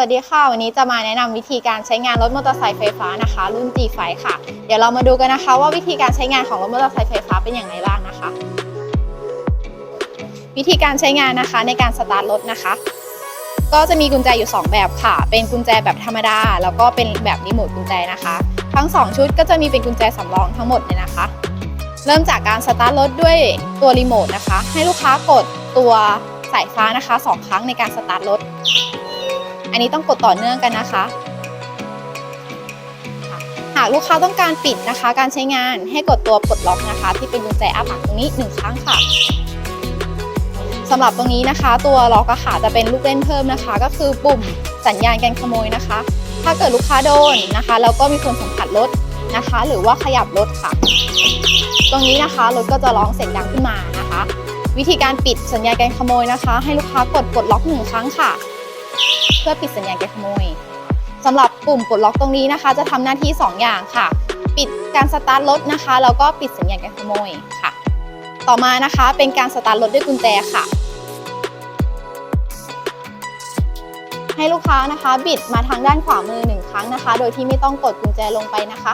สวัสดีค่ะ วันนี้จะมาแนะนำวิธีการใช้งานรถมอเตอร์ไซค์ไฟฟ้านะคะ รุ่น G5 ค่ะ เดี๋ยวเรามาดูกันนะคะ ว่าวิธีการใช้งานของรถมอเตอร์ไซค์ไฟฟ้าเป็นอย่างไรบ้างนะคะ วิธีการใช้งานนะคะในการสตาร์ทรถนะคะ ก็จะมีกุญแจอยู่ 2 แบบค่ะ เป็นกุญแจแบบธรรมดา แล้วก็เป็นแบบรีโมทกุญแจนะคะ ทั้ง 2 ชุดก็จะมีเป็นกุญแจสำรองทั้งหมดเลยนะคะ เริ่มจากการสตาร์ทรถด้วยตัวรีโมทนะคะ ให้ลูกค้ากดตัวสายฟ้านะคะ 2 ครั้งในการสตาร์ทรถ อันนี้ต้องกดต่อเนื่องกันนะคะ หากลูกค้าต้องการปิดนะคะ การใช้งานให้กดตัวปลดล็อกนะคะ ที่เป็นกุญแจอาปากตรงนี้หนึ่งครั้งค่ะสำหรับตรงนี้นะคะ ตัวล็อกอะค่ะจะเป็นลูกเล่นเพิ่มนะคะ ก็คือปุ่มสัญญาณการขโมยนะคะ ถ้าเกิดลูกค้าโดนนะคะแล้วก็มีคนสัมผัสรถนะคะ หรือว่าขยับรถค่ะ ตรงนี้นะคะรถก็จะร้องเสียงดังขึ้นมานะคะ วิธีการปิดสัญญาณการขโมยนะคะ ให้ลูกค้ากดปลดล็อกหนึ่งครั้งค่ะ เพื่อปิดสัญญาณการขโมยสำหรับปุ่มปลดล็อกตรงนี้นะคะ จะทำหน้าที่ 2 อย่างค่ะ ปิดการสตาร์ทรถนะคะแล้วก็ปิดสัญญาณการขโมยค่ะ ต่อมานะคะเป็นการสตาร์ทรถด้วยกุญแจค่ะ ให้ลูกค้านะคะบิดมาทางด้านขวามือหนึ่งครั้งนะคะ โดยที่ไม่ต้องกดกุญแจลงไปนะคะ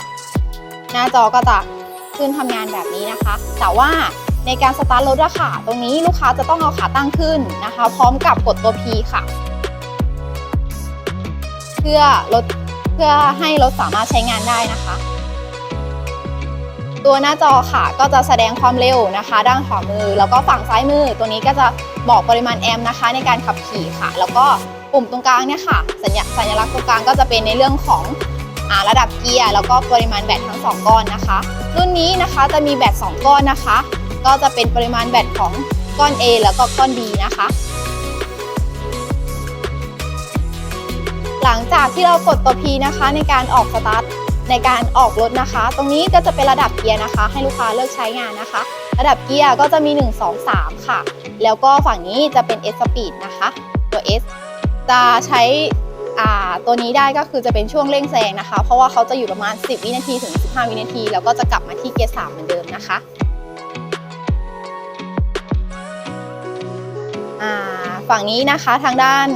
หน้าจอก็จะขึ้นทำงานแบบนี้นะคะ แต่ว่าในการสตาร์ทรถอะค่ะ ตรงนี้ลูกค้าจะต้องเอาขาตั้งขึ้นนะคะ พร้อมกับกดตัว P ค่ะ พื่อลดเพื่อให้รถสามารถใช้งานได้นะคะ ตัวหน้าจอค่ะก็จะแสดงความเร็วนะคะ ด้านขวามือ แล้วก็ฝั่งซ้ายมือ ตัวนี้ก็จะบอกปริมาณแอมป์นะคะ ในการขับขี่ค่ะ แล้วก็ปุ่มตรงกลางเนี่ยค่ะสัญญาสัญลักษณ์ตรงกลางก็จะเป็นในเรื่องของอาระดับเกียร์แล้วก็ปริมาณแบตทั้งสองก้อนนะคะ รุ่นนี้นะคะจะมีแบต2ก้อนนะคะ ก็จะเป็นปริมาณแบตของก้อน A แล้วก็ก้อน B นะคะ หลังจากที่เรากดตัว P นะคะในการออกสตาร์ทในการออกรถนะคะ ตรงนี้ก็จะเป็นระดับเกียร์นะคะ ให้ลูกค้าเลิกใช้งานนะคะ ระดับเกียร์ก็จะมี 1 2 3 ค่ะ แล้วก็ฝั่งนี้จะเป็น S Speed นะคะ ตัว S จะใช้ตัวนี้ได้ก็คือจะเป็นช่วงเร่งแซงนะคะ เพราะว่าเขาจะอยู่ประมาณ 10 วินาทีถึง 15 วินาที แล้วก็จะกลับมาที่เกียร์ 3 เหมือนเดิมนะคะฝั่งนี้นะคะทางด้าน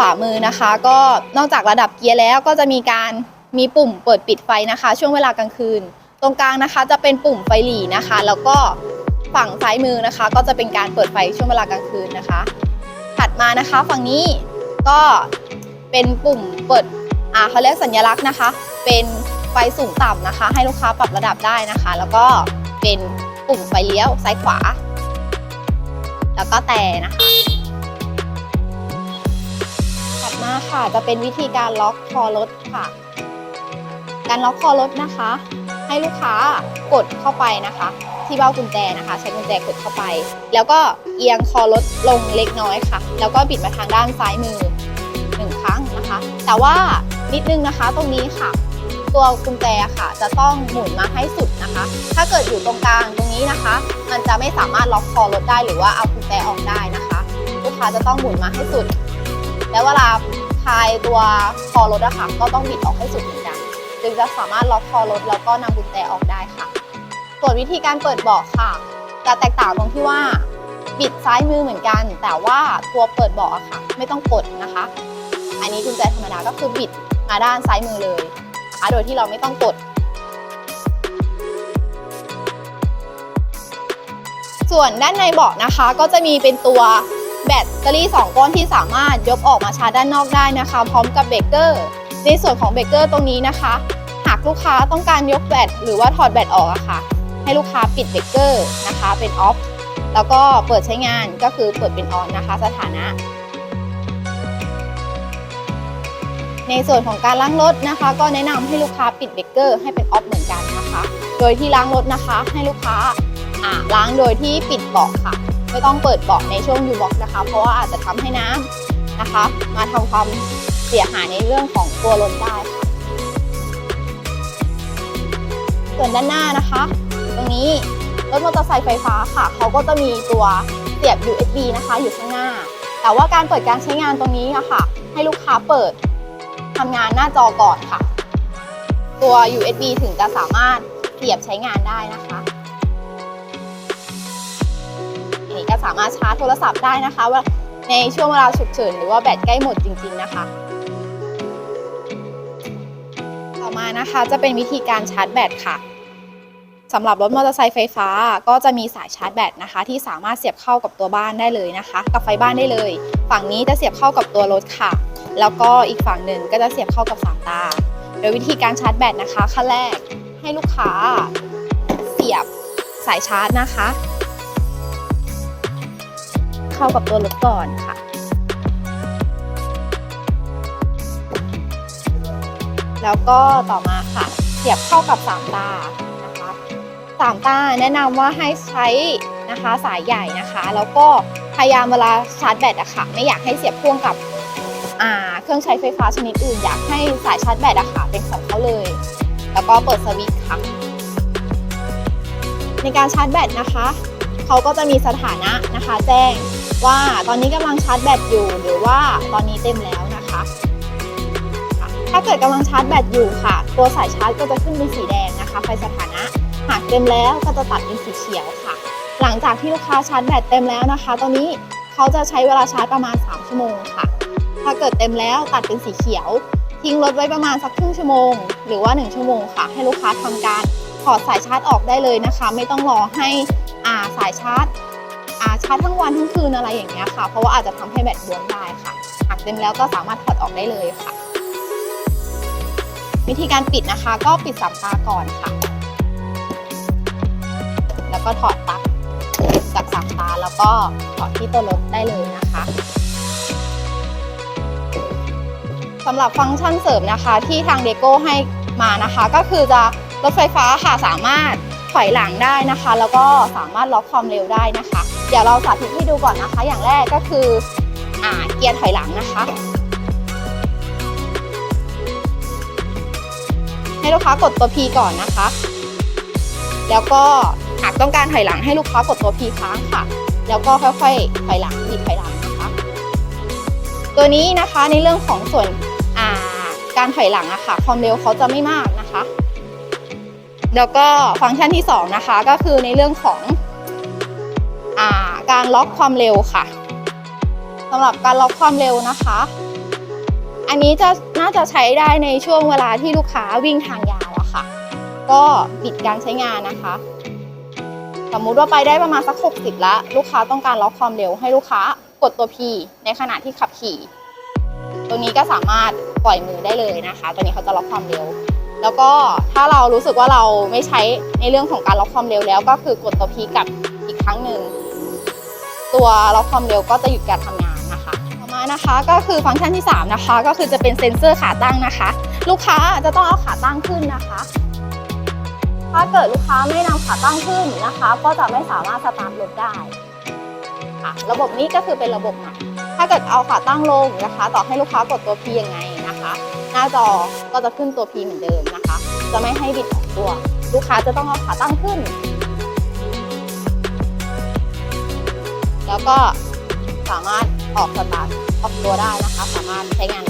วามือนะคะ ก็นอกจากระดับเกียร์แล้วก็จะมีการมีปุ่มเปิดปิดไฟนะคะ ช่วงเวลากลางคืน ตรงกลางนะคะจะเป็นปุ่มไฟหลีนะคะ แล้วก็ฝั่งซ้ายมือนะคะ ก็จะเป็นการเปิดไฟช่วงเวลากลางคืนนะคะ ถัดมานะคะฝั่งนี้ก็เป็นปุ่มเปิดอ่าเขาเรียกสัญลักษณ์นะคะ เป็นไฟสูงต่ำนะคะ ให้ลูกค้าปรับระดับได้นะคะ แล้วก็เป็นปุ่มไฟเลี้ยวซ้ายขวา แล้วก็แต่นะคะ ค่ะ จะเป็นวิธีการล็อกคอรถค่ะ การล็อกคอรถนะคะ ให้ลูกค้ากดเข้าไปนะคะ ที่เบ้ากุญแจนะคะ ใช้กุญแจกดเข้าไป แล้วก็เอียงคอรถลงเล็กน้อยค่ะ แล้วก็บิดมาทางด้านซ้ายมือหนึ่งครั้งนะคะ แต่ว่านิดนึงนะคะตรงนี้ค่ะตัวกุญแจค่ะ จะต้องหมุนมาให้สุดนะคะ ถ้าเกิดอยู่ตรงกลางตรงนี้นะคะ มันจะไม่สามารถล็อกคอรถได้หรือว่าเอากุญแจออกได้นะคะ ลูกค้าจะต้องหมุนมาให้สุด แล้วเวลา คลายตัวคอรถอะค่ะ ก็ต้องบิดออกให้สุดเหมือนกันจึงจะสามารถล็อกคอรถแล้วก็นำกุญแจออกได้ค่ะ ส่วนวิธีการเปิดเบาะค่ะจะแตกต่างตรงที่ว่าบิดซ้ายมือเหมือนกัน แต่ว่าตัวเปิดเบาะอะค่ะ ไม่ต้องกดนะคะ อันนี้กุญแจธรรมดาก็คือบิดมาด้านซ้ายมือเลยนะคะโดยที่เราไม่ต้องกด ส่วนด้านในเบาะนะคะ ก็จะมีเป็นตัว แบตเตอรี่ 2 ก้อนที่สามารถยกออกมาชาร์จด้านนอกได้นะคะ พร้อมกับเบรกเกอร์ ในส่วนของเบรกเกอร์ตรงนี้นะคะ หากลูกค้าต้องการยกแบตหรือว่าถอดแบตออกอะค่ะ ให้ลูกค้าปิดเบรกเกอร์นะคะ เป็นออฟแล้วก็เปิดใช้งานก็คือเปิดเป็นออนนะคะ สถานะ ในส่วนของการล้างรถนะคะ ก็แนะนำให้ลูกค้าปิดเบรกเกอร์ให้เป็นออฟเหมือนกันนะคะ โดยที่ล้างรถนะคะให้ลูกค้าอาล้างโดยที่ปิดเบาะค่ะ ไม่ต้องเปิดเบาะในช่วงยูบ็อกนะคะ เพราะว่าอาจจะทำให้น้ำนะคะ มาทำความเสียหายในเรื่องของตัวรถได้ค่ะส่วนด้านหน้านะคะ ตรงนี้รถมอเตอร์ไซค์ไฟฟ้าค่ะ เขาก็จะมีตัวเสียบ USB นะคะ อยู่ข้างหน้า แต่ว่าการเปิดการใช้งานตรงนี้อะค่ะให้ลูกค้าเปิดทำงานหน้าจอก่อนค่ะ ตัว USB ถึงจะสามารถเสียบใช้งานได้นะคะ สามารถชาร์จโทรศัพท์ได้นะคะ ว่าในช่วงเวลาฉุกเฉินหรือว่าแบตใกล้หมดจริง ๆ นะคะต่อมานะคะจะเป็นวิธีการชาร์จแบตค่ะสำหรับรถมอเตอร์ไซค์ไฟฟ้าก็จะมีสายชาร์จแบตนะคะ ที่สามารถเสียบเข้ากับตัวบ้านได้เลยนะคะ กับไฟบ้านได้เลย ฝั่งนี้จะเสียบเข้ากับตัวรถค่ะ แล้วก็อีกฝั่งหนึ่งก็จะเสียบเข้ากับสามตา โดยวิธีการชาร์จแบตนะคะขั้นแรกให้ลูกค้าเสียบสายชาร์จนะคะ เข้ากับตัวรถก่อนค่ะ แล้วก็ต่อมาค่ะ เสียบเข้ากับสามตานะคะสามตาแนะนำว่าให้ใช้นะคะสายใหญ่นะคะ แล้วก็พยายามเวลาชาร์จแบตอะค่ะ ไม่อยากให้เสียบพ่วงกับเครื่องใช้ไฟฟ้าชนิดอื่น อยากให้สายชาร์จแบตอะค่ะเป็นของเขาเลย แล้วก็เปิดสวิตช์ค่ะ ในการชาร์จแบตนะคะ เขาก็จะมีสถานะนะคะ แจ้ง ว่าตอนนี้กำลังชาร์จแบตอยู่หรือว่าตอนนี้เต็มแล้วนะคะ ถ้าเกิดกำลังชาร์จแบตอยู่ค่ะ ตัวสายชาร์จก็จะขึ้นเป็นสีแดงนะคะไฟสถานะ หากเต็มแล้วก็จะตัดเป็นสีเขียวค่ะ หลังจากที่ลูกค้าชาร์จแบตเต็มแล้วนะคะ ตอนนี้เขาจะใช้เวลาชาร์จประมาณ 3 ชั่วโมงค่ะ ถ้าเกิดเต็มแล้วตัดเป็นสีเขียว ทิ้งรถไว้ประมาณสักครึ่งชั่วโมง หรือว่า 1 ชั่วโมงค่ะ ให้ลูกค้าทำการถอดสายชาร์จออกได้เลยนะคะ ไม่ต้องรอให้อ่าสายชาร์จาร์จทั้งวันทั้งคืนอะไรอย่างเงี้ยค่ะ เพราะว่าอาจจะทำให้แบตบวนได้ค่ะ หากเต็มแล้วก็สามารถถอดออกได้เลยค่ะ วิธีการปิดนะคะ ก็ปิดสามตาก่อนค่ะ แล้วก็ถอดปลั๊กจากสามตาแล้วก็ถอดที่ตัวรถได้เลยนะคะสำหรับฟังก์ชันเสริมนะคะที่ทางเดโก้ให้มานะคะ ก็คือจะรถไฟฟ้าค่ะสามารถ ถอยหลังได้นะคะ แล้วก็สามารถล็อกความเร็วได้นะคะ เดี๋ยวเราสาธิตให้ดูก่อนนะคะ อย่างแรกก็คืออ่าเกียร์ถอยหลังนะคะ ให้ลูกค้ากดตัว P ก่อนนะคะ แล้วก็หากต้องการถอยหลังให้ลูกค้ากดตัว P ค้างค่ะ แล้วก็ค่อยๆถอยหลังบิดถอยหลังนะคะ ตัวนี้นะคะในเรื่องของส่วนการถอยหลังอะค่ะ ความเร็วเขาจะไม่มาก แล้วก็ฟังก์ชันที่สองนะคะ ก็คือในเรื่องของอาการล็อกความเร็วค่ะสำหรับการล็อกความเร็วนะคะ อันนี้จะน่าจะใช้ได้ในช่วงเวลาที่ลูกค้าวิ่งทางยาวอะค่ะ ก็บิดการใช้งานนะคะ สมมุติว่าไปได้ประมาณสัก 60 แล้ว ลูกค้าต้องการล็อกความเร็วให้ลูกค้ากดตัว P ในขณะที่ขับขี่ ตัวนี้ก็สามารถปล่อยมือได้เลยนะคะ ตัวนี้เขาจะล็อกความเร็ว แล้วก็ถ้าเรารู้สึกว่าเราไม่ใช้ในเรื่องของการล็อกความเร็วแล้ว ก็คือกดตัว P กลับอีกครั้งหนึ่งตัวล็อกความเร็วก็จะหยุดการทำงานนะคะต่อมานะคะก็คือฟังก์ชันที่ 3 นะคะ ก็คือจะเป็นเซ็นเซอร์ขาตั้งนะคะ ลูกค้าจะต้องเอาขาตั้งขึ้นนะคะ ถ้าเกิดลูกค้าไม่นำขาตั้งขึ้นนะคะ ก็จะไม่สามารถสตาร์ทรถได้ค่ะระบบนี้ก็คือเป็นระบบใหม่ถ้าเกิดเอาขาตั้งลงนะคะ ต่อให้ลูกค้ากดตัว P ยังไง หน้าจอก็จะขึ้นตัว P เหมือนเดิมนะคะ จะไม่ให้บิดของตัว ลูกค้าจะต้องเอาขาตั้งขึ้น แล้วก็สามารถออกสตาร์ทออกตัวได้นะคะ สามารถใช้งาน